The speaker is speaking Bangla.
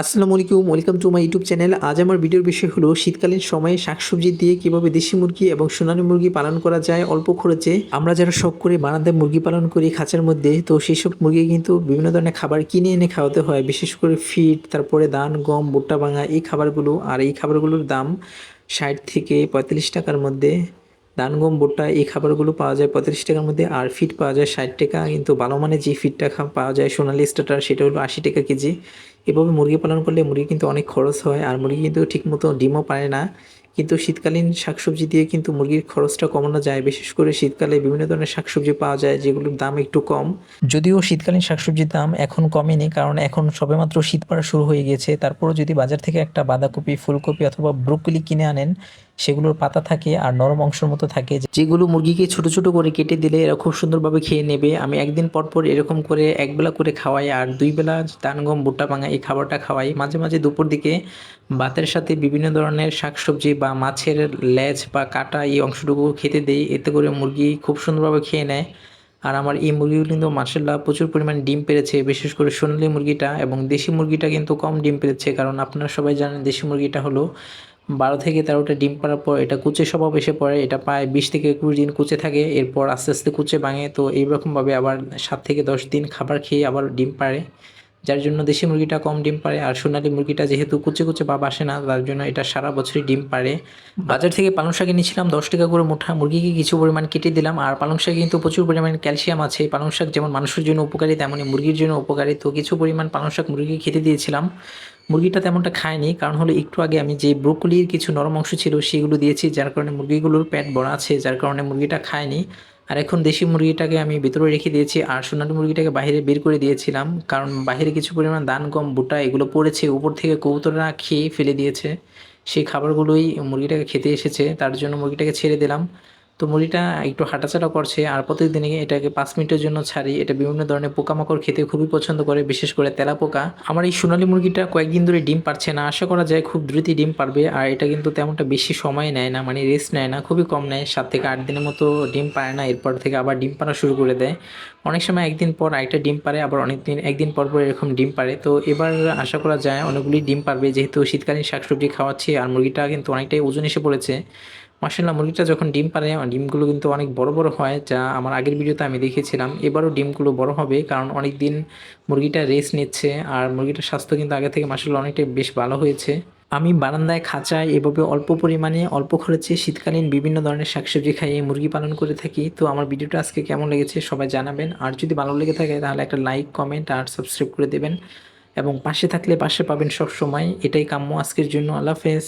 আসসালামু আলাইকুম, welcome to my YouTube channel. আজ আমার ভিডিওর বিষয় হলো, শীতকালীন সময়ে শাকসবজি দিয়ে কীভাবে দেশি মুরগি এবং সোনালী মুরগি পালন করা যায় অল্প খরচে। আমরা যারা শখ করে বারান্দায় মুরগি পালন করি খাঁচার মধ্যে, তো সেই সব মুরগি কিন্তু বিভিন্ন ধরনের খাবার কিনে এনে খাওয়াতে হয়, বিশেষ করে ফিড, তারপরে ধান, গম, ভুট্টা ভাঙা, এই খাবারগুলো। আর এই খাবারগুলোর দাম ষাট থেকে পঁয়তাল্লিশ টাকার মধ্যে। ধান, গম, ভুট্টা, এই খাবারগুলো পাওয়া যায় পঁয়ত্রিশ টাকার মধ্যে। আর ফিট পাওয়া যায় ষাট টাকা, কিন্তু ভালো মানে যে ফিটটা পাওয়া যায় সোনালি স্টার্টার, সেটা হলো আশি টাকা কেজি। এভাবে মুরগি পালন করলে মুরগি কিন্তু অনেক খরচ হয় আর মুরগি কিন্তু ঠিকমতো ডিমও পারে না। কিন্তু শীতকালীন শাকসবজি দিয়ে কিন্তু মুরগির খরচটা কমানো যায়। বিশেষ করে শীতকালে বিভিন্ন ধরনের শাকসবজি পাওয়া যায় যেগুলোর দাম একটু কম। যদিও শীতকালীন শাকসবজির দাম এখন কমেনি, কারণ এখন সবেমাত্র শীত পড়া শুরু হয়ে গেছে তারপরও যদি বাজার থেকে একটা বাঁধাকপি, ফুলকপি অথবা ব্রোকলি কিনে আনেন, সেগুলোর পাতা থাকে আর নরম অংশের মতো থাকে। যেগুলো মুরগিকে ছোট ছোট করে কেটে দিলে এরা খুব সুন্দরভাবে খেয়ে নেবে। আমি একদিন পর পর এরকম করে একবেলা করে খাওয়াই আর দুই বেলা ধান গম ভুট্টা ভাঙা এই খাবারটা খাওয়াই। মাঝে মাঝে দুপুর দিকে ভাতের সাথে বিভিন্ন ধরনের শাকসবজি বা মাছের লেজ বা কাটা এই অংশটুকু খেতে দেই। এতে করে মুরগি খুব সুন্দরভাবে খেয়ে নেয়। আর আমার এই মুরগিগুলো কিন্তু মার্শাল্লাহ প্রচুর পরিমাণ ডিম পেরেছে, বিশেষ করে সোনালি মুরগিটা এবং দেশি মুরগিটা কিন্তু কম ডিম পেরেছে। কারণ আপনারা সবাই জানেন দেশি মুরগিটা হলো বারো থেকে তেরোটা ডিম পাড়ার পর এটা কুচে স্বভাব এসে পড়ে। এটা প্রায় বিশ থেকে একুশ দিন কুচে থাকে, এরপর আস্তে আস্তে কুচে ভাঙে। তো এইরকমভাবে আবার সাত থেকে দশ দিন খাবার খেয়ে আবার ডিম পাড়ে। যার জন্য দেশি মুরগিটা কম ডিম পারে আর সোনালি মুরগিটা যেহেতু কুচে কুচে বা বাসে না, তার জন্য এটা সারা বছরই ডিম পারে বাজার থেকে পালং শাক এনেছিলাম দশ টাকা করে মুঠা, মুরগিকে কিছু পরিমাণ কেটে দিলাম আর পালং শাকে কিন্তু প্রচুর পরিমাণ ক্যালসিয়াম আছে। পালং শাক যেমন মানুষের জন্য উপকারী, তেমনই মুরগির জন্য উপকারী। তো কিছু পরিমাণ পালং শাক মুরগিকে খেতে দিয়েছিলাম। মুরগিটা তেমনটা খায়নি, কারণ হলো একটু আগে আমি যে ব্রোকলির কিছু নরম অংশ ছিল, সেগুলো দিয়েছি, যার কারণে মুরগিগুলোর পেট বড় আছে, যার কারণে মুরগিটা খায়নি। আর এখন দেশি মুরগিটাকে আমি ভিতরে রেখে দিয়েছি, আর সোনালি মুরগিটাকে বাইরে বের করে দিয়েছিলাম, কারণ বাইরে কিছু পরিমাণ দান, গম, ভুট্টা এগুলো পড়েছে, উপর থেকে কবুতররা খেয়ে ফেলে দিয়েছে। সেই খাবারগুলোই মুরগিটাকে খেতে এসেছে, তার জন্য মুরগিটাকে ছেড়ে দিলাম। তো মুরগিটা একটু হাঁটাচাটা করছে আর প্রত্যেকদিনে এটাকে পাঁচ মিনিটের জন্য ছাড়ি। এটা বিভিন্ন ধরনের পোকামাকড় খেতে খুবই পছন্দ করে, বিশেষ করে তেলা পোকা আমার এই সোনালী মুরগিটা কয়েকদিন ধরে ডিম পারছে না। আশা করা যায় খুব দ্রুতই ডিম পারবে আর এটা কিন্তু তেমনটা বেশি সময় নেয় না মানে রেস্ট নেয় না, খুবই কম নেয়। সাত থেকে আট দিনের মতো ডিম পারে না, এরপর থেকে আবার ডিম পাড়া শুরু করে দেয়। অনেক সময় একদিন পর আরেকটা ডিম পারে আবার অনেক দিন, একদিন পর পর এরকম ডিম পারে তো এবার আশা করা যায় অনেকগুলি ডিম পারবে যেহেতু শীতকালীন শাকসবজি খাওয়াচ্ছি আর মুরগিটা কিন্তু অনেকটাই ওজন এসে পড়েছে। মার্শাল্লাহ মুরগিটা যখন ডিম পারে ডিমগুলো কিন্তু অনেক বড় বড় হয়, যা আমার আগের ভিডিওতে আমি দেখেছিলাম। এবারও ডিমগুলো বড় হবে, কারণ অনেক দিন মুরগিটা রেস্ট নিচ্ছে, আর মুরগিটার স্বাস্থ্য কিন্তু আগে থেকে মার্শাল্লাহ অনেকটাই বেশ ভালো হয়েছে। আমি বারান্দায় খাঁচায় এভাবে অল্প পরিমাণে, অল্প খরচে শীতকালীন বিভিন্ন ধরনের শাকসবজি খাইয়ে মুরগি পালন করে থাকি। তো আমার ভিডিওটা আজকে কেমন লেগেছে সবাই জানাবেন, আর যদি ভালো লেগে থাকে তাহলে একটা লাইক, কমেন্ট, আর সাবস্ক্রাইব করে দেবেন। এবং পাশে থাকলে পাশে পাবেন সব সময় এটাই কাম্য আজকের জন্য, আল্লাহ হাফেজ।